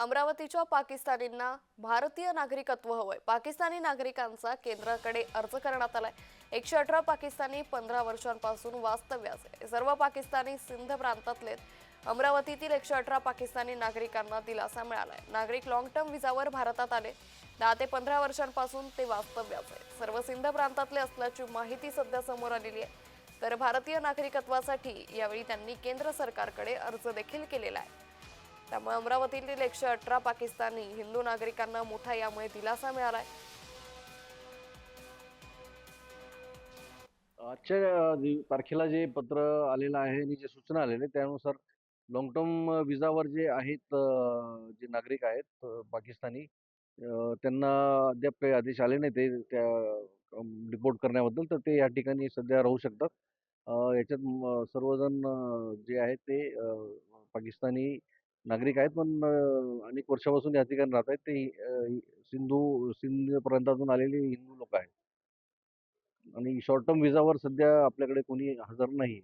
अमरावतीच्या पाकिस्तानींना भारतीय नागरिकत्व हवंय. पाकिस्तानी नागरिकांचा केंद्राकडे अर्ज करण्यात आलाय. एकशे अठरा पाकिस्तानी पंधरा वर्षांपासून वास्तव्यास आहे. सर्व पाकिस्तानी सिंध प्रांतातले अमरावतीतील एकशे अठरा पाकिस्तानी नागरिकांना दिलासा मिळालाय. नागरिक लॉंग टर्म विजावर भारतात आले. दहा ते पंधरा वर्षांपासून ते वास्तव्यास आहे सर्व सिंध प्रांतातले असल्याची माहिती सध्या समोर आलेली आहे. तर भारतीय नागरिकत्वासाठी यावेळी त्यांनी केंद्र सरकारकडे अर्ज देखील केलेला आहे. त्यामुळे अमरावतीतील एकशे अठरा पाकिस्तानी हिंदू नागरिकांना मोठा यामुळे दिलासा मिळालाय. आजच्या तारखेला जे पत्र आलेलं आहे आणि जे सूचना आलेले त्यानुसार लॉंग टर्म विजावर जे आहेत जे नागरिक आहेत पाकिस्तानी त्यांना अद्याप काही आदेश आले नाही ते त्या रिपोर्ट करण्याबद्दल तर ते या ठिकाणी सध्या राहू शकतात. याच्यात सर्वजण जे आहेत ते पाकिस्तानी नागरिक आहेत पण अनेक वर्षापासून या ठिकाणी राहत आहेत. ते सिंधू सिंध प्रांतातून आलेले हिंदू लोक आहेत. आणि शॉर्ट टर्म विजावर सध्या आपल्याकडे कोणी हजर नाही